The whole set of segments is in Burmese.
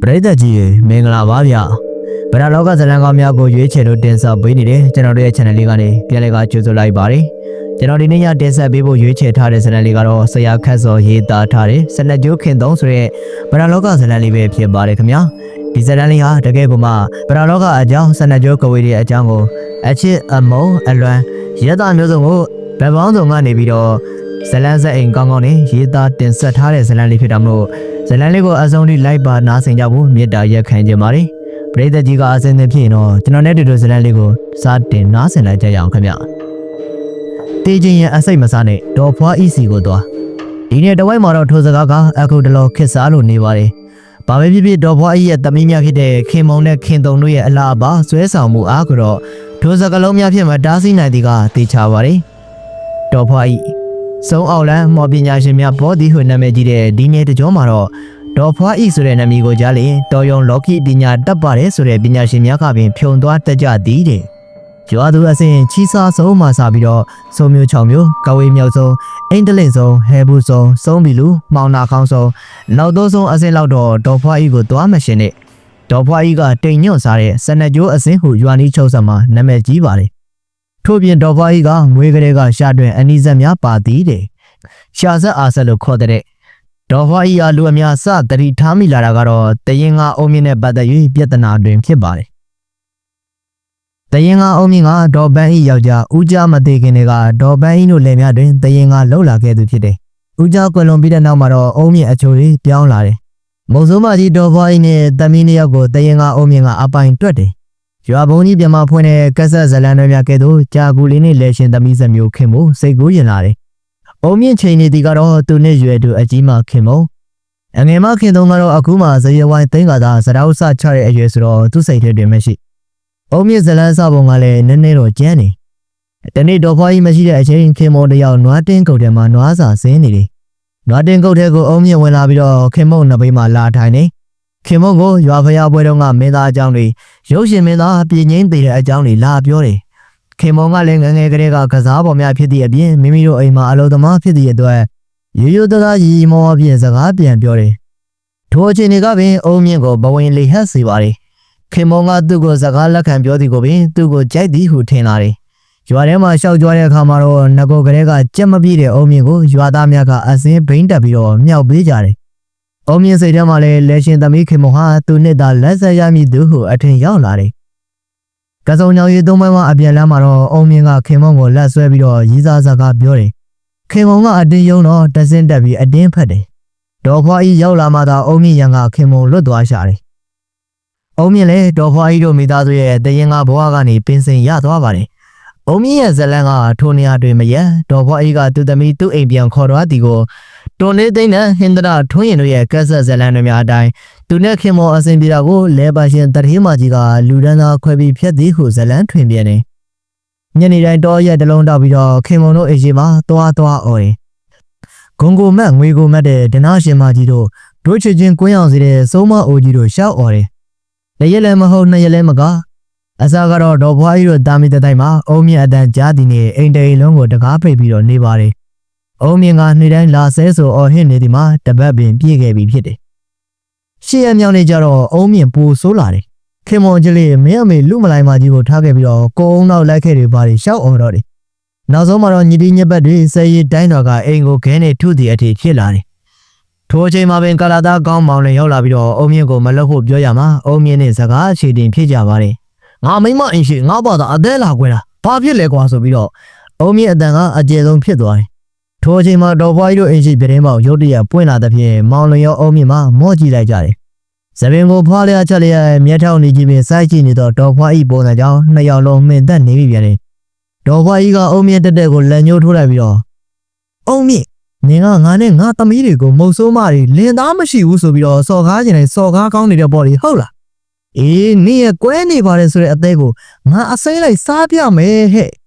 ပရိသတ်ကြီးရေမင်္ဂလာပါဗျဗရာလောကဇလံကောင်းများကိုရွေးချယ်လို့တင်ဆက်ပေးနေတယ်ကျွန်တော်တို့ရဲ့ channel လေးကနေပြန်လည်ကကြိုဆိုလိုက်ပါတယ်ကျွန်တော်ဒီနေ့ညတင်ဆက်ပေးဖို့ရွေးချယ်ထားတဲ့ဇလံလေးကတော့ဆရာခတ်စောရေးသားထားတဲ့စနက်ကျိုးခင်သုံးဆိုတဲ့ဗရာလောကဇလံလေးပဲဖြစ်ပါတယ်ခင်ဗျာဒီဇလံလေးဟာတကယ်ကိုမှဗရာလောကအကြောင်းစနက်ကျိုးကဝေးရဲ့အကြောင်းကိုအချစ်အမုံအလွမ်းရတမျိုးစုံကိုဗက်ပေါင်းစုံကနေပြီးတော့ဇလန်းစက်အိမ်ကောင်းကောင်းနဲ့ရေးသားတင်ဆက်ထားတဲ့ဇလံလေးဖြစ်တာမို့ ဇလန်လေးကိုအဆုံးထိလိုက်ပါနားဆင်ကြဖို့မေတ္တာရက်ခံကြပါတယ်။ပရိသတ်ကြီးကအစင်းသဖြင့်တော့ကျွန်တော်နဲ့တူတူဇလန်လေးကိုစတင်နားဆင်လိုက်ကြရအောင်ခင်ဗျ။တေးချင်းရဲ့အစိတ်မစားနဲ့ဒေါ်ဖွားဤစီကိုသွား။ဒီနေ့တဝိုက်မှာတော့ထိုစကားကအခုတလောခစ်စားလို့နေပါတယ်။ဘာပဲဖြစ်ဖြစ်ဒေါ်ဖွားဤရဲ့တမီးများဖြစ်တဲ့ခင်မုံနဲ့ခင်တုံတို့ရဲ့အလားအပါဆွဲဆောင်မှုအားကတော့ထိုစကားလုံးများဖြစ်မှာတားဆီးနိုင်သည်ကတေချာပါတယ်။ဒေါ်ဖွားဤ စုံအောင်လန်းမော်ပညာရှင်များဘောဒီဟုနာမည်ကြီးတဲ့ဒီနေ့တကြောမှာတော့ဒေါ်ဖွားဤဆိုတဲ့နာမည်ကိုကြားလျင်တော်ယုံလော်ကီပညာတတ်ပါတယ်ဆိုတဲ့ပညာရှင်များကပင်ဖြုံသွားတတ်ကြသည်တဲ့ကျွာသူအစဉ်ချီစာဆုံးမှစပြီးတော့စုံမျိုး6မျိုးကဝေးမြောက်ဆုံးအိန္ဒလင့်ဆုံးဟဲဘူးဆုံးစုံဘီလူမောင်နာခေါင်းဆုံးနောက်တော့ဆုံးအစဉ်လောက်တော့ဒေါ်ဖွားဤကိုသွားမရှင်နဲ့ဒေါ်ဖွားဤကတိမ်ညွန့်စားတဲ့စနက်ကျိုးအစဉ်ဟုရွာနီးချုပ်ဆက်မှာနာမည်ကြီးပါတယ် ထို့ပြင်ဒေါ်ဖွားဤကငွေကလေးကရှာတွင်အနီးဆက်များပါသည်တဲ့ရှာဆက်အားဆက်လို့ခေါ်တဲ့ဒေါ်ဖွားဤအားလူအများစတတိထားမိလာတာကတော့တရင်ကအုံမြင့်နဲ့ပတ်သက်၍ပြဿနာတွင်ဖြစ်ပါတယ်။တရင်ကအုံမြင့်ကဒေါ်ပန်းဤယောက်ျားဦးကြမသေးခင်တွေကဒေါ်ပန်းဤတို့လယ်များတွင်တရင်ကလှုပ်လာခဲ့သူဖြစ်တယ်။ဦးကြကွယ်လွန်ပြီးတဲ့နောက်မှာတော့အုံမြင့်အချိုတွေပြောင်းလာတယ်။မုံစိုးမကြီးဒေါ်ဖွားဤနဲ့တမီးနှစ်ယောက်ကိုတရင်ကအုံမြင့်ကအပိုင်တွက်တယ်။ ရွာဘုံကြီးပြမဖွင့်တဲ့ကက်ဆက်ဇလန်တွေများကဲ့သို့ကြာကူလေးနဲ့လဲရှင်သမီးစမျိုးခင်မှုစိတ်ကူးရင်လာတယ်။အုံမြင့်ချိန်နေတီကတော့သူနဲ့ရွယ်သူအကြီးမခင်မုံအငယ်မခင်တုံးကတော့အခုမှဇရေဝိုင်းသိန်းကသာစတောက်ဆချတဲ့အရွယ်ဆိုတော့သူ့စိတ်ထဲတွင်မရှိ။အုံမြင့်ဇလန်းစပုံကလည်းနည်းနည်းတော့ကျန်းနေ။တနေ့တော့ဖွားကြီးမရှိတဲ့အချိန်ခင်မုံတယောက်နွားတင်းကုတ်ထဲမှာနွားစာဆင်းနေတယ်။နွားတင်းကုတ်ထဲကိုအုံမြင့်ဝင်လာပြီးတော့ခင်မုံနှစ်ဘေးမှာလာထိုင်နေ။ ခင်မုံကိုရွာဖျားပွဲတုန်းကမင်းသားအကြောင်းတွေရုပ်ရှင်မင်းသားပြည်ငိမ့်သေးတဲ့အကြောင်းတွေလာပြောတယ်။ခင်မုံကလည်းငငယ်ကလေးကကစားပေါ်များဖြစ်သည့်အပြင်မိမိတို့အိမ်မှာအလုပ်သမားဖြစ်သည့်အတွက်ရိုးရိုးသားသားရီရီမောမောဖြင့်စကားပြန်ပြောတယ်။ထိုအချိန်တွေကပင်အုံမြင့်ကိုဘဝင်လေဟတ်စေပါတယ်။ခင်မုံကသူ့ကိုစကားလက်ခံပြောသည်ကိုပင်သူ့ကိုကြိုက်သည်ဟုထင်လာတယ်။ရွာထဲမှာရှောက်ကြွားတဲ့အခါမှာတော့ငကိုကလေးကကြက်မပြည့်တဲ့အုံမြင့်ကိုရွာသားများကအစင်းဘိန်းတက်ပြီးတော့မြောက်ပေးကြတယ်။ အုံမြင့်စိတ်ထဲမှာလည်းလက်ရှင်သမီးခင်မုံဟာသူနဲ့သာလက်ဆက်ရမည်သူဟုအထင်ရောက်လာတယ်။ကစုံညောင်ရီသုံးပွဲမှာအပြန်လမ်းမှာတော့အုံမြင့်ကခင်မုံကိုလက်ဆွဲပြီးတော့ရီးစားစကားပြောတယ်။ခင်မုံကအတင်းယုံတော့တဆင်းတက်ပြီးအတင်းဖက်တယ်။ဒေါ်ဖွားကြီးရောက်လာမှသာအုံမြင့်ရန်ကခင်မုံလွတ်သွားရှာတယ်။အုံမြင့်လည်းဒေါ်ဖွားကြီးတို့မိသားစုရဲ့တရင်ကဘဝကနေပင်စင်ရသွားပါတယ်။အုံမြင့်ရဲ့ဇလန်းကထိုနေရာတွင်မရဒေါ်ဖွားကြီးကသူ့သမီးသူ့အိမ်ပြန်ခေါ်သွားသည်ကို တွန်လေးသိန်းနဲ့ဟင်္ဒရာထွန်းရင်တို့ရဲ့ကက်ဆက်ဇလန်းတွေများအတိုင်းသူနဲ့ခင်မောအစဉ်ပြေတာကိုလဲပါရှင်တထေးမကြီးကလူဒန်းသားခွဲပြီးဖြတ်သည်ဟုဇလန်းထွင်ပြနေညနေတိုင်းတော့ရက်တလုံးတောက်ပြီးတော့ခင်မောတို့အိမ်ရှိမှာသွားသွားអော်တယ်ဂုံကိုမတ်ငွေကိုမတ်တဲ့ဒနာရှင်မကြီးတို့တို့ချစ်ချင်းကွင်းအောင်စီတဲ့စုံမအိုကြီးတို့ရှောက်អော်တယ်တစ်ရက်လည်းမဟုတ်နှစ်ရက်လည်းမကအစားကတော့ဒေါ်ဘွားကြီးတို့တာမီတတိုင်းမှာအုံမြအတန်ကြားသည်နဲ့အိမ်တိန်လုံးကိုတကားပိတ်ပြီးတော့နေပါတယ် အုံမြင့်ကနေ့တိုင်းလာဆဲဆိုအော်ဟစ်နေဒီမှာတပတ်ပင်ပြည့်ခဲ့ပြီဖြစ်တယ်ရှေ့ရမြောင်နေကြတော့အုံမြင့်ပူဆိုးလာတယ်ခင်မွန်ကြီးလေးမင်းအမေလူမလိုက်မကြီးကိုထားခဲ့ပြီးတော့ကိုအုံနောက်လိုက်ခဲ့တွေပါရှောက်អော်တော့တယ်နောက်ဆုံးမှာတော့ညီတီညက်ပတ်တွေဆယ်ရီတိုင်းတော်ကအိမ်ကိုခဲနေထုတည်အထိဖြစ်လာတယ်ထိုအချိန်မှာပင်ကာလာသားကောင်းမောင်လည်းရောက်လာပြီးတော့အုံမြင့်ကိုမလုပ်ဖို့ပြောရမှာအုံမြင့်နဲ့စကားအခြေတင်ဖြစ်ကြပါတယ်ငါမိမအင်ရှိငါဘာသာအသေးလာခွဲတာဘာဖြစ်လဲကွာဆိုပြီးတော့အုံမြင့်အတန်ကအကျယ်ဆုံးဖြစ်သွားတယ် ထိုအချိန်မှာဒေါ်ဘွားကြီးတို့အင်ရှိပြတင်းပေါက်ရုတ်တရက်ပွင့်လာတဲ့ဖြင့်မောင်လျောအုံမြင့်မှာမော့ကြည့်လိုက်ကြတယ်။သပင်ကိုဖွားလျားချက်လျားမျက်ထောင်နေကြီးပင်စိုက်ကြည့်နေတော့ဒေါ်ဘွားကြီးပုံစံကြောင့်နှစ်ယောက်လုံးမှင်သက်နေပြီပြန်တယ်။ဒေါ်ဘွားကြီးကအုံမြင့်တက်တက်ကိုလက်ညှိုးထိုးလိုက်ပြီးတော့အုံမြင့်နင်ကငါနဲ့ငါသမီးတွေကိုမုံဆိုးမတွေလင်သားမရှိဘူးဆိုပြီးတော့စော်ကားကျင်နေစော်ကားကောင်းနေတဲ့ပေါ်လေဟုတ်လား။အေးနင်ရဲ့ကွဲနေပါတယ်ဆိုတဲ့အသေးကိုငါအစိမ့်လိုက်စားပြမယ်ဟဲ့။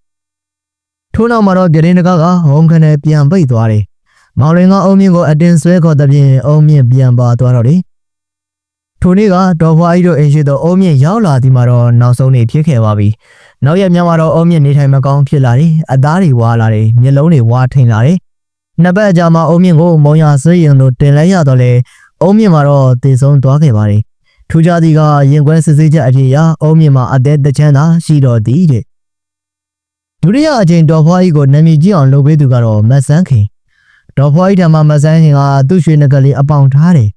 ထို့နောက်မှာတော့ပြတင်းတကားကဟုံးခနဲ့ပြန်ပိတ်သွားတယ်။မောင်လင်ကအုံမြင့်ကိုအတင်းဆွဲခေါ်တဲ့ပြင်အုံမြင့်ပြန်ပါသွားတော့တယ်။ထိုနေ့ကဒေါ်ဖွားကြီးတို့အိမ်ရှိတော့အုံမြင့်ရောက်လာဒီမှာတော့နောက်ဆုံးနေဖြစ်ခဲ့ပါပြီ။နောက်ရက်များမှာတော့အုံမြင့်နေထိုင်မကောင်းဖြစ်လာတယ်။အသားတွေဝါလာတယ်။မျက်လုံးတွေဝါထိန်လာတယ်။နှစ်ပတ်အကြာမှာအုံမြင့်ကိုမုံရဆွေးရင်တို့တင်လဲရတော့လေအုံမြင့်မှာတော့တည်ဆုံးသွားခဲ့ပါတယ်ထူးခြားသည်ကရင်ခွဲစစ်ဆေးချက်အဖြစ်အရအုံးမြင့်မှာအသက်တစ်ချမ်းသာရှိတော်သည်တဲ့ ဒုတိယအကြိမ်ဒေါ်ဖွားကြီးကိုနာမည်ကြီးအောင်လုပ်ပေးသူကတော့မတ်ဆန်းခင်ဒေါ်ဖွားကြီးထံမှာမတ်ဆန်းခင်ကသူ့ရွှေနဂလေးအပေါင်ထားတယ်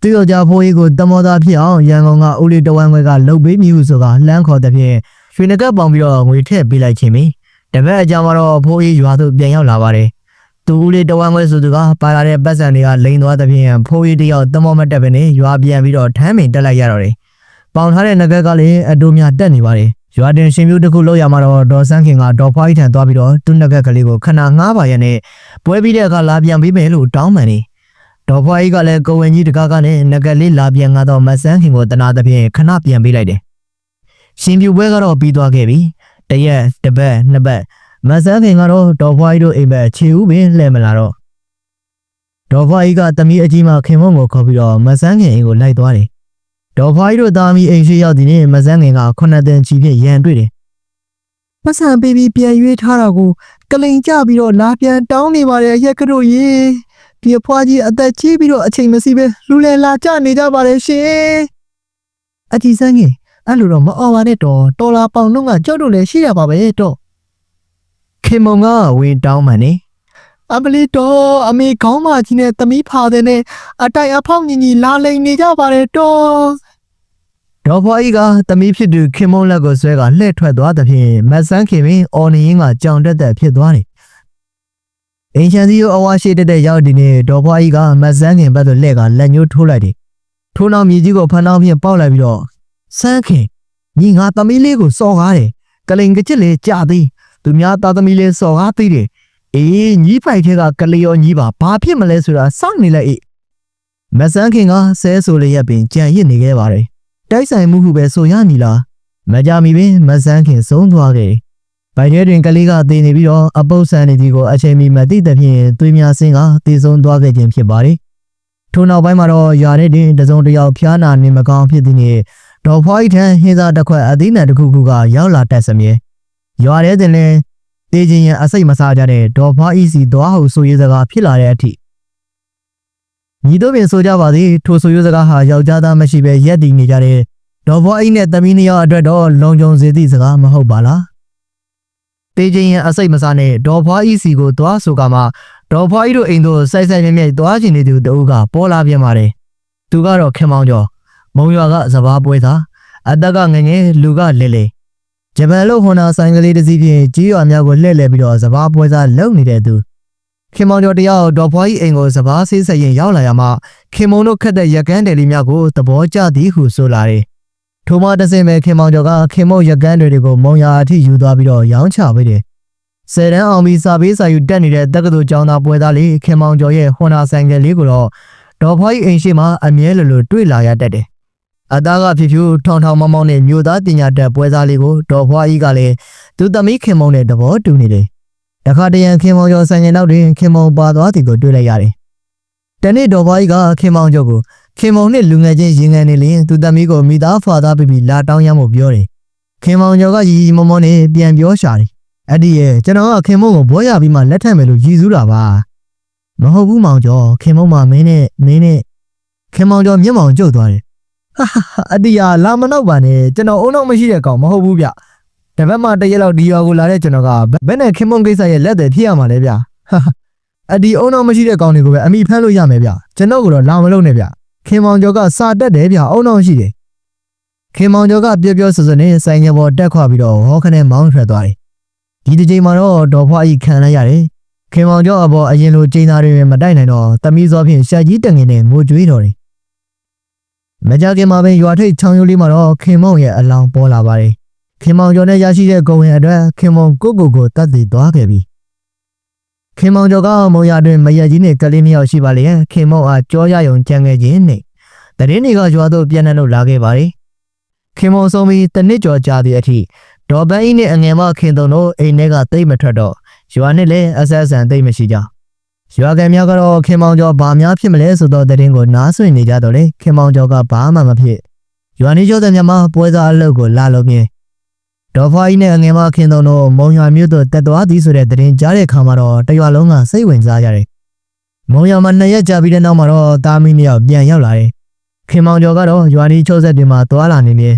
သူ့ယောက်ျားဖိုးကြီးကိုတမောသားဖြစ်အောင်ရန်ကုန်ကဦးလေးတဝမ်းခွဲကလုပ်ပေးမိဟုဆိုတာလှမ်းခေါ်တဲ့ဖြင့်ရွှေနဂပေါင်ပြီးတော့ငွေထည့်ပေးလိုက်ခြင်းပဲတပတ်အကြာမှာတော့ဖိုးကြီးရွာသို့ပြန်ရောက်လာပါတယ်သူဦးလေးတဝမ်းခွဲဆိုသူကပါလာတဲ့ပတ်စံတွေကလိန်သွားတဲ့ဖြင့်ဖိုးကြီးတယောက်တမောမတက်ပဲနဲ့ရွာပြန်ပြီးတော့ထမ်းပင်တက်လိုက်ရတော့တယ်ပေါင်ထားတဲ့နဂကလည်းအတူများတက်နေပါတယ် ရွာတင်ရှင်မျိုးတစ်ခုလောက်ရမှာတော့ဒေါ်ဆန်းခင်ကဒေါ်ဖွားကြီးထံသွားပြီးတော့သူ့နဂကလေးကိုခဏငားပါရနဲ့ပွဲပြီးတဲ့အခါလာပြန်ပေးမယ်လို့တောင်းပန်နေဒေါ်ဖွားကြီးကလည်းကိုဝင်ကြီးတကားကနဲ့နဂလေးလာပြန်ငါတော့မဆန်းခင်ကိုတနာတဲ့ဖြင့်ခဏပြန်ပေးလိုက်တယ်ရှင်ပြူပွဲကတော့ပြီးသွားခဲ့ပြီတရက်တစ်ပတ်နှစ်ပတ်မဆန်းခင်ကတော့ဒေါ်ဖွားကြီးတို့အိမ်ဘက်ခြေဦးပင်လှည့်မလာတော့ဒေါ်ဖွားကြီးကတမီးအကြီးမှခင်မုံကိုခေါ်ပြီးတော့မဆန်းခင်အိမ်ကိုလိုက်သွားတယ် ဒေါ်ဖွားကြီးတို့သားမီးအိမ်ရှိရောက်တဲ့နေ့မဆန်းခင်ကခုနှစ်တန်ချီဖြင့်ရန်တွေ့တယ်ပတ်စံပေးပြီးပြန်ရွေးထားတာကိုကလိန်ကြပြီးတော့လာပြန်တောင်းနေပါတယ်ရက်ကတို့ရေဒီအဖွားကြီးအသက်ကြီးပြီးတော့အချိန်မရှိပဲလူလဲလာကြနေကြပါတယ်ရှင်အကြီးစန်းကြီးအဲ့လိုတော့မအော်ပါနဲ့တော့တော်လာပေါင်လုံးကကြောက်တော့လည်းရှိရပါပဲတော့ခင်မုံကဝင်တောင်းမှန်နေ အမလီတော့အမေခေါင်းမကြီးနဲ့သမီးဖာတဲ့နဲ့အတိုင်အဖောက်ညီညီလာလိန်နေကြပါတယ်တော့ဒေါ်ဖွားကြီးကသမီးဖြစ်သူခင်မုံလက်ကိုဆွဲကလှည့်ထွက်သွားတဲ့ဖြင့်မတ်ဆန်းခင်ပင်အော်နေရင်ကကြောင်တက်တက်ဖြစ်သွားတယ်။အင်ချန်စီကိုအဝါရှိတက်တက်ရောက်ဒီနေ့ဒေါ်ဖွားကြီးကမတ်ဆန်းခင်ဘက်သို့လှည့်ကလက်ညှိုးထိုးလိုက်တယ်။ထိုးနောက်မြေကြီးကိုဖန်တောင်းဖြင့်ပေါက်လိုက်ပြီးတော့ဆန်းခင်ညီငါသမီးလေးကိုစော်ကားတယ်။ကလိန်ကချစ်လေးကြာသေးသူများသားသမီးလေးစော်ကားသေးတယ်။ အေးညီပိုက်ထဲကကလေးရောညီပါဘာဖြစ်မလဲဆိုတာစောင့်နေလိုက်အေးမတ်ဆန်းခင်ကဆဲဆိုလျက်ပင်ကြံရစ်နေခဲ့ပါတယ်။တိုက်ဆိုင်မှုဟုပဲဆိုရမည်လားမကြမီပင်မဆန်းခင်ဆုံးသွားခဲ့။ဗိုင်ရဲတွင်ကလေးကတည်နေပြီးတော့အပုပ်ဆန်နေသည်ကိုအချိန်မီမသိသဖြင့်သွေးများစင်းကတည်ဆုံးသွားခဲ့ခြင်းဖြစ်ပါတယ်။ထို့နောက်ပိုင်းမှာတော့ယာရဲတွင်တစုံတစ်ယောက်ဖျားနာနေမကောင်းဖြစ်သည်နှင့်ဒေါ်ဖွားဤထံဟင်းစားတစ်ခွက်အသီးနှံတစ်ခုခုကရောက်လာတတ်စမြဲ။ရွာထဲတွင်လည်း တေးခြင်းရန်အစိတ်မစားကြတဲ့ဒေါ်ဖွားဤစီသွားဟုဆိုရေးစကားဖြစ်လာတဲ့အထိညီတို့ပင်ဆိုကြပါသည်ထိုဆိုရေးစကားဟာယောက်ျားသားမရှိဘဲရက်တည်နေကြတဲ့ဒေါ်ဘွားအိနဲ့သမီးနှစ်ယောက်အတွက်တော့လုံခြုံစေသည့်စကားမဟုတ်ပါလားတေးချင်းရင်အစိတ်မစားနဲ့ဒေါ်ဘွားဤစီကိုသွားဆိုကမှဒေါ်ဘွားဤတို့အိမ်သို့စိုက်စိုက်မြဲမြဲသွားချင်နေသူတဦးကပေါ်လာပြန်ပါတယ်သူကတော့ခင်မောင်ကျော်မုံရွာကစဘာပွဲသားအတက်ကငငယ်လူကလဲလဲ ဂျပန်လို့ဟွန်နာဆိုင်ကလေးတစ်စီးဖြင့်ကြီးရွာများကိုလှည့်လည်ပြီးတော့စဘာပွဲသားလုံနေတဲ့သူခင်မောင်ကျော်တယောက်ဒေါ်ဘွားဤအိမ်ကိုစဘာဆေးဆက်ရင်ရောက်လာရမှခင်မုံတို့ခက်တဲ့ရကန်းတယ်လေးများကိုသဘောကျသည်ဟုဆိုလာတယ်ထိုမှတစ်စင်ပဲခင်မောင်ကျော်ကခင်မုတ်ရကန်းတွေကိုမုံရအထိယူသွားပြီးတော့ရောင်းချပေးတယ်။ဆယ်တန်းအောင်ပြီးစာပေးစာယူတက်နေတဲ့တက္ကသိုလ်ကျောင်းသားပွဲသားလေးခင်မောင်ကျော်ရဲ့ဟွန်နာဆိုင်ကယ်လေးကိုတော့ဒေါ်ဖွားကြီးအိမ်ရှိမှအမြဲလိုလိုတွေ့လာရတတ်တယ်။ အသားကဖြူဖြူထောင်ထောင်မောင်းမောင်းနဲ့မြို့သားတင်ညာတက်ပွဲသားလေးကိုဒေါ်ဖွားကြီးကလည်းသူသမီးခင်မုံနဲ့တဘောတူနေတယ်။တခါတရံခင်မောင်ကျော်ဆိုင်ကယ်နောက်တွင်ခင်မုံပါသွားသည်ကိုတွေ့လိုက်ရတယ်။တနေ့ဒေါ်ဖွားကြီးကခင်မောင်ကျော်ကိုခင်မောင်နဲ့လူငယ်ချင်းရင်ငယ်နေလျင်သူသမီးကိုမိသားဖာသားပြပြီးလာတောင်းရမို့ပြောတယ်။ခင်မောင်ကျော်ကရီရီမောမောနဲ့ပြန်ပြောရှာတယ်။အဲ့ဒီရဲ့ကျွန်တော်ကခင်မောင်ကိုဘွဲရပြီးမှလက်ထပ်မယ်လို့ရည်စူးတာပါ။မဟုတ်ဘူးမောင်ကျော်ခင်မောင်မမင်းနဲ့မင်းနဲ့ခင်မောင်ကျော်မျက်မှောင်ကျုပ်သွားတယ်။ ဟာဟာဟာအတီးရလာမနောက်ပါနဲ့ကျွန်တော်အုံနောက်မရှိတဲ့ကောင်မဟုတ်ဘူးဗျ။တပတ်မှတရက်လောက်ဒီရွာကိုလာတဲ့ကျွန်တော်ကဘယ်နဲ့ခင်မောင်ကိစ္စရဲ့လက်တွေဖြစ်ရမှာလဲဗျ။ဟာဟာအတီးအုံနောက်မရှိတဲ့ကောင်တွေကိုပဲအမိဖမ်းလို့ရမယ်ဗျ။ကျွန်တော်ကတော့လာမလုပ်နဲ့ဗျ။ခင်မောင်ကျော်ကစာတက်တယ်ဗျအုံအောင်ရှိတယ်ခင်မောင်ကျော်ကပြောပြောဆိုဆိုနဲ့ဆိုင်ငယ်ပေါ်တက်ခွာပြီးတော့ဟောခနဲ့မောင်းထွက်သွားတယ်ဒီတစ်ချိန်မှာတော့ဒေါ်ဖွားကြီးခံလိုက်ရတယ်ခင်မောင်ကျော်အပေါ်အရင်လိုချိန်သားတွေမတိုက်နိုင်တော့တမီးစောဖြင့်ရှာကြီးတငင်နဲ့ငိုကြွေးတော်တယ် မကြခင်မှာပဲရွာထိပ်ချောင်းရိုးလေးမှာတော့ခင်မောင်ရဲ့အလောင်းပေါ်လာပါတယ်ခင်မောင်ကျော်နဲ့ရရှိတဲ့ဂုံဝင်အတွက်ခင်မောင်ကိုကိုကိုတတ်တည်သွားခဲ့ပြီခင်မောင်ကျော်ကမုံရတွင်မရက်ကြီးနဲ့ကလေးနှစ်ယောက်ရှိပါလေခင်မောင်အားကြောရယုံကြံခဲ့ခြင်းနဲ့တရင်တွေကရွာသို့ပြန်နှံ့လို့လာခဲ့ပါတယ်။ခင်မုံဆုံးပြီးတနစ်ကျော်ကြာသည့်အထိဒေါ်ပန်းဤနဲ့အငယ်မခင်တုံတို့အိမ်ထဲကတိတ်မထွက်တော့ရွာနဲ့လည်းအဆက်အဆန်တိတ်မရှိကြ။ ရွာကန်များကတော့ခင်မောင်ကျော်ဘာများဖြစ်မလဲဆိုတော့တရင်ကိုနားဆွင့်နေကြတော့လေခင်မောင်ကျော်ကဘာမှမဖြစ်။ရွာနေကျော်တဲ့မြမပွဲစားအလုပ်ကိုလာလို့မြင်ဒေါ်ဖွားကြီးနဲ့အငယ်မခင်တုံတို့မုံရွာမြို့သို့တက်သွားသည်ဆိုတဲ့တရင်ကြားတဲ့ခါမှာတော့တရွာလုံးကစိတ်ဝင်စားကြတယ်။မုံရွာမှာနှစ်ရက်ကြာပြီးတဲ့နောက်မှာတော့တာမီနှစ်ယောက်ပြန်ရောက်လာတယ်။ခင်မောင်ကျော်ကတော့ရွာနီချုပ်ဆက်တွေမှာသွာလာနေမြဲ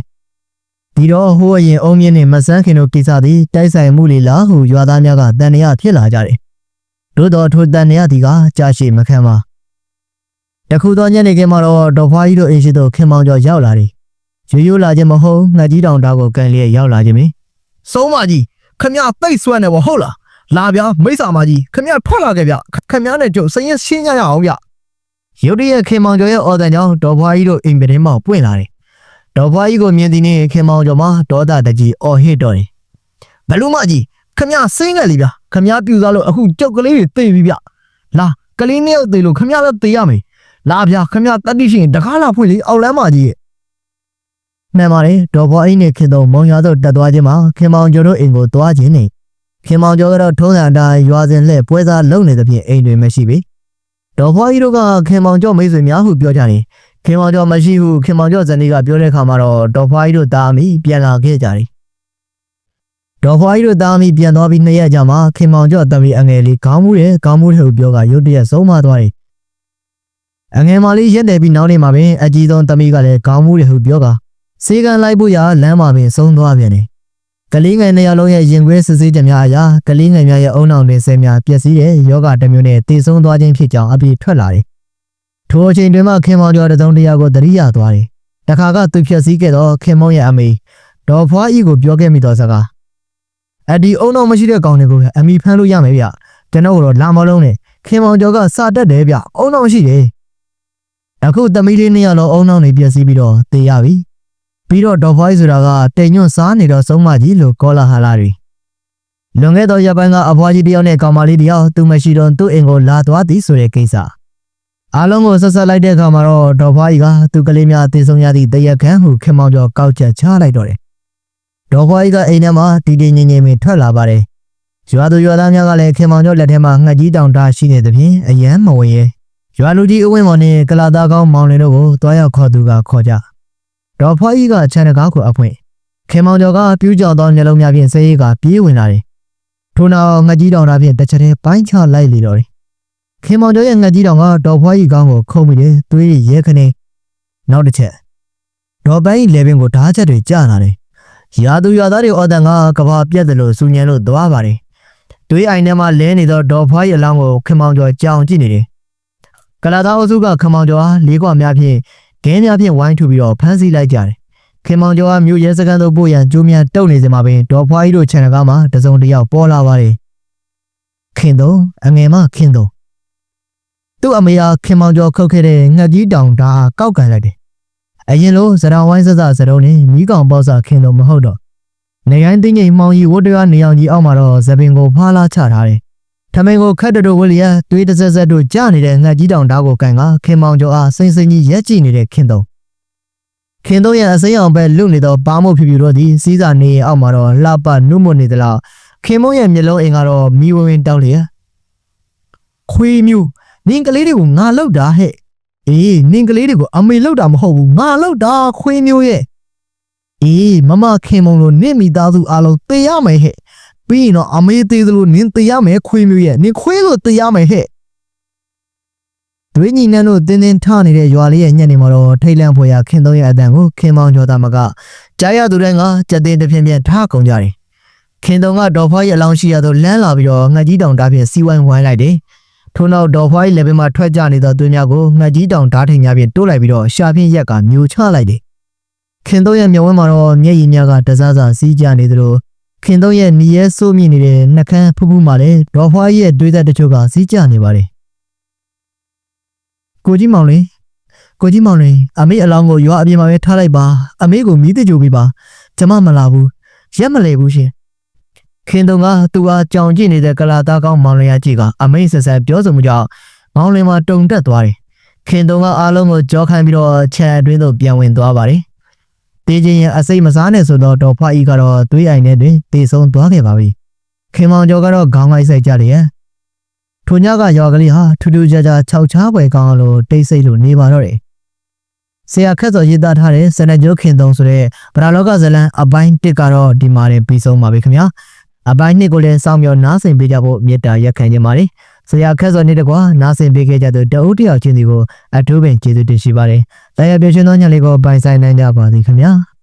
ဒီတော့ဟိုးအရင်အုံးမြင့်နဲ့မဆန်းခင်တို့ကိစ္စသည်တိုက်ဆိုင်မှုလေလားဟုရွာသားများကတန်ရရဖြစ်လာကြတယ်။ သို့တော်ထိုတန်ရရသည်ကကြာရှည်မခံပါ။တခုသောညနေခင်းမှာတော့ဒေါ်ဖွားကြီးတို့အင်ရှိတို့ခင်မောင်ကျော်ရောက်လာတယ်။ရိုးရိုးလာခြင်းမဟုတ်ငှက်ကြီးတောင်သားကိုကန်လျက်ရောက်လာခြင်းပင်စုံးမကြီးခမရတိတ်ဆွဲနေပါဟုတ်လားလာဗျာမိစ္ဆာမကြီးခမရထွက်လာခဲ့ဗျခမရနဲ့ကြုတ်စရင်ရှင်းကြရအောင်ဗျရုတ်တရက်ခင်မောင်ကျော်ရဲ့အော်တန်ကြောင့်ဒေါ်ဖွားကြီးတို့အိမ်ပရင်မောက်ပွင့်လာတယ်။ဒေါ်ဖွားကြီးကိုမြင်သည်နှင့်ခင်မောင်ကျော်မှာဒေါသတကြီးအော်ဟစ်တော်တယ်ဘလူးမကြီး ခမရစင်းခဲ့လေဗျခမရပြူစားလို့အခုကြောက်ကလေးတွေသိပြီဗျလာကလေးနှစ်ယောက်သိလို့ခမရလည်းသိရမယ်လာဗျာခမရတတိရှိရင်တကားလာဖွင့်လေအောက်လမ်းမကြီးရဲ့။မှန်ပါတယ်ဒေါ်ဖွားကြီးနဲ့ခင်တော်မုံရွာတို့တက်သွားခြင်းမှာခင်မောင်ကျော်တို့အိမ်ကိုသွားခြင်းနဲ့ခင်မောင်ကျော်ကတော့ထုံးစံအတိုင်းရွာစဉ်လှည့်ပွဲစားလုံနေသဖြင့်အိမ်တွေမရှိပြီ။ဒေါ်ဖွားကြီးတို့ကခင်မောင်ကျော်မိတ်ဆွေများဟုပြောကြတယ်။ခင်မောင်ကျော်မရှိဟုခင်မောင်ကျော်ဇနီးကပြောတဲ့အခါမှာတော့ဒေါ်ဖွားကြီးတို့တာအမိပြန်လာခဲ့ကြတယ်။ ဒေါ်ဖွားကြီးတို့တာအမိပြန်သွားပြီးနှစ်ရက်ကြာမှခင်မောင်ကျော်တမီအငယ်လေးခေါင်းမူးတယ်ခေါင်းမူးတယ်ဟုပြောကရုတ်တရက်ဆုံးမသွားတယ်။အငယ်မလေးရက်တယ်ပြီးနောက်နေ့မှာပင်အကြီးဆုံးတမီကလည်းခေါင်းမူးတယ်ဟုပြောကစေကန်လိုက်ဖို့ရလမ်းမှာပင်ဆုံးသွားပြန်တယ်။ကလေးငယ်နှစ်ယောက်လုံးရဲ့ရင်ခွဲစစ်ဆေးကြများအရာကလေးငယ်များရဲ့အုံနောင်တွေဆဲများပျက်စီးတဲ့ယောဂတစ်မျိုးနဲ့တည်ဆုံးသွားခြင်းဖြစ်ကြောင်းအပြေထွက်လာတယ်။ထိုအချိန်တွင်မှခင်မောင်ကျော်တစ်စုံတစ်ရာကိုသတိရသွားတယ်။တခါကသူဖြက်စီးခဲ့သောခင်မောင်ရဲ့အမေဒေါ်ဖွားကြီးကိုပြောခဲ့မိသောစကား။ အဒီအုံနောင်မရှိတဲ့ကောင်တွေကိုအမိဖမ်းလို့ရမယ်ဗျ။ကျွန်တော်တို့လာမလုံးနဲ့ခင်မောင်ကျော်ကစာတက်တယ်ဗျ။အုံနောင်ရှိတယ်။အခုသမီးလေးနှစ်ယောက်လုံးအုံနောင်တွေပျက်စီးပြီးတော့တေးရပြီ။ပြီးတော့ဒေါ်ဖိုင်းဆိုတာကတိမ်ညွန့်စားနေတော့ဆုံးမကြီးလို့ကောလာဟာလာတွေလွန်ခဲ့သောရက်ပိုင်းကအဖွားကြီးတယောက်နဲ့ကောင်မလေးတယောက်သူမရှိတော့သူ့အိမ်ကိုလာသွားသည်ဆိုတဲ့ကိစ္စအားလုံးကိုဆက်ဆက်လိုက်တဲ့အခါမှာတော့ဒေါ်ဖွားကြီးကသူ့ကလေးများအသေးဆုံးရသည့်တရက်ခန့်ဟုခင်မောင်ကျော်ကောက်ချက်ချလိုက်တော့တယ် ဒေါ်ဖွားကြီးကအိမ်ထဲမှာတီတီငင်ငင်ပင်ထွက်လာပါတယ်ရွာသူရွာသားများကလည်းခင်မောင်ကျော်လက်ထဲမှာငှက်ကြီးတောင်တာရှိနေသဖြင့်အယမ်းမဝင်ရဲရွာလူကြီးအဝင်းမော်နဲ့ကလာသားကောင်းမောင်လင်တို့ကိုတွားရောက်ခေါ်သူကခေါ်ကြဒေါ်ဖွားကြီးကခြံတကားကိုအဖွင့်ခင်မောင်ကျော်ကပြူးကြောင်သောမျက်လုံးများဖြင့်ဆေးရည်ကပြေးဝင်လာတယ်။ထို့နောက်ငှက်ကြီးတောင်သားဖြင့်တစ်ချက်တည်းပိုင်းချလိုက်လေတော့တယ်။ခင်မောင်ကျော်ရဲ့ငှက်ကြီးတောင်ကဒေါ်ဖွားကြီးကောင်းကိုခုံမိတယ်သွေးရရဲခနေနောက်တစ်ချက်ဒေါ်ပန်းကြီးလေပင်ကိုဓာတ်ချက်တွေကျလာတယ်။ ရာသူရာသားတွေအော်တန်ကကဘာပြက်တယ်လို့စူညံလို့သွားပါတယ်။သွေးအိုင်ထဲမှာလဲနေသောဒေါ်ဖွားကြီးအလောင်းကိုခင်မောင်ကျော်ကြောင်ကြည့်နေတယ်။ကလာသားအုပ်စုကခင်မောင်ကျော်ဟာလေးကွာများဖြင့်ဂင်းများဖြင့်ဝိုင်းထူပြီးတော့ဖမ်းဆီးလိုက်ကြတယ်။ခင်မောင်ကျော်ကမြို့ရဲစခန်းသို့ပို့ရန်ကြိုးများတုပ်နေစမှာပင်ဒေါ်ဖွားကြီးတို့ခြံကားမှာတစုံတစ်ယောက်ပေါ်လာပါတယ်။ခင်တော့အငယ်မခင်တော့သူ့အမေကခင်မောင်ကျော်ခုတ်ခဲ့တဲ့ငှက်ကြီးတောင်ဒါကောက်ကန်လိုက်တယ်။ အရင်လိုစရောင်ဝိုင်းဆက်စစတုံးနဲ့မိကောင်ပေါ့စာခင်တော့မဟုတ်တော့နေရိုင်းတင်းငိမ်မောင်ကြီးဝတ်တရားနေအောင်ကြီးအောက်မှာတော့သပင်ကိုဖားလာချထားတယ်။ထမင်းကိုခတ်တတို့ဝလျက်တွေးတဆက်ဆက်တို့ကြားနေတဲ့ငှက်ကြီးတောင်ဓာတ်ကိုကန်ကခင်မောင်ကျော်အားစိမ့်စိမ့်ကြီးရက်ကြည့်နေတဲ့ခင်တော့ခင်တော့ရဲ့အစိမ်းအောင်ပဲလွတ်နေတော့ဘာမို့ဖြူဖြူတော့ဒီစီးစာနေရင်အောက်မှာတော့လှပနုမွနေသလားခင်မုံရဲ့မျက်လုံးအင်ကတော့မီဝဝင်တောက်လေခွေးမျိုးနင်ကလေးတွေကိုငါလောက်တာဟဲ့ အေးနင်ကလေးတွေကိုအမေလောက်တာမဟုတ်ဘူးငါလောက်တာခွေးမျိုးရဲ့အေးမမခင်မုံလို့နင့်မိသားစုအားလုံးတေရမယ်ဟဲ့ပြီးရင်တော့အမေသေးသလိုနင်တေရမယ်ခွေးမျိုးရဲ့နင်ခွေးလို့တေရမယ်ဟဲ့ဒွေညီနန်းတို့တင်းတင်းထနေတဲ့ရွာလေးရဲ့ညနေမှာတော့ထိတ်လန့်ဖွယ်ရခင်သုံးရဲ့အတန်ကိုခင်မောင်ကျော်သားမကကြားရသူတိုင်းကကြက်တင်တစ်ပြင်းပြင်းထားကုန်ကြတယ်ခင်သုံးကဒေါ်ဖွားရဲ့အလောင်းရှိရတော့လမ်းလာပြီးတော့ငှက်ကြီးတောင်တားဖြင့်စီဝိုင်းဝိုင်းလိုက်တယ် ထို့နောက်ဒေါ်ဖွားရဲ့လက်ပင်မှာထွက်ကြနေသောသွေးများကိုငှက်ကြီးတောင်ဓာတ်ထိန်များဖြင့်တိုးလိုက်ပြီးတော့ရှာဖြင့်ရက်ကမျိုးချလိုက်တယ်ခင်သုံးရဲ့မျက်ဝန်းမှာတော့မျက်ရည်များကတစားစားစီးကြနေသလိုခင်သုံးရဲ့နီးရဲဆိုးမြင့်နေတဲ့နှကန်းဖူးဖူးမှာလည်းဒေါ်ဖွားရဲ့တွေးသက်တချို့ကစီးကြနေပါတယ်ကိုကြီးမောင်လေးကိုကြီးမောင်လေးအမေအလောင်းကိုရွာအပြင်မှာပဲထားလိုက်ပါအမေကိုမီးတကြိုပေးပါကျမမလာဘူးရက်မလဲဘူးရှင် ခင်တုံကသူအားကြောင်ကြည့်နေတဲ့ကလာသားကောင်းမောင်လျာကြီးကအမိတ်ဆက်ဆက်ပြောဆိုမှုကြောင့်မောင်လင်မှာတုံတက်သွားတယ်ခင်တုံကအားလုံးကိုကြောခိုင်းပြီးတော့ခြံအတွင်းသို့ပြန်ဝင်သွားပါတယ်တေးချင်းရဲ့အစိတ်မစားနဲ့ဆိုတော့ဒေါ်ဖွားကြီးကတော့သွေးအိုင်နဲ့တွင်တေဆုံးသွားခဲ့ပါပြီခင်မောင်ကျော်ကတော့ခေါင်းကိုက်ဆိုင်ကြတယ်ရဲ့ထိုညကရွာကလေးဟာထူးထူးခြားခြားခြောက်ချားပွဲကောင်းအောင်လို့တိတ်ဆိတ်လို့နေပါတော့တယ်ဆရာခက်စော်ရေးသားထားတဲ့စနကြိုးခင်သုံးဆိုတဲ့ဗရာလောကဇလန်အပိုင်း1ကတော့ဒီမှာတင်ပြီးဆုံးပါပြီခင်ဗျာ အပိုင်း2ကိုလည်းစောင့်မျှော်နားဆင်ပေးကြဖို့မေတ္တာရက်ခံခြင်းပါတယ်ဆရာခက်စော်နေတကွာနားဆင်ပေးခဲ့ကြတဲ့တအုပ်တယောက်ချင်းစီကိုအထူးပင်ကျေးဇူးတင်ရှိပါတယ်တရားပြည့်ရှင်သောညလေးကိုပိုင်ဆိုင်နိုင်ကြပါသည်ခင်ဗျာ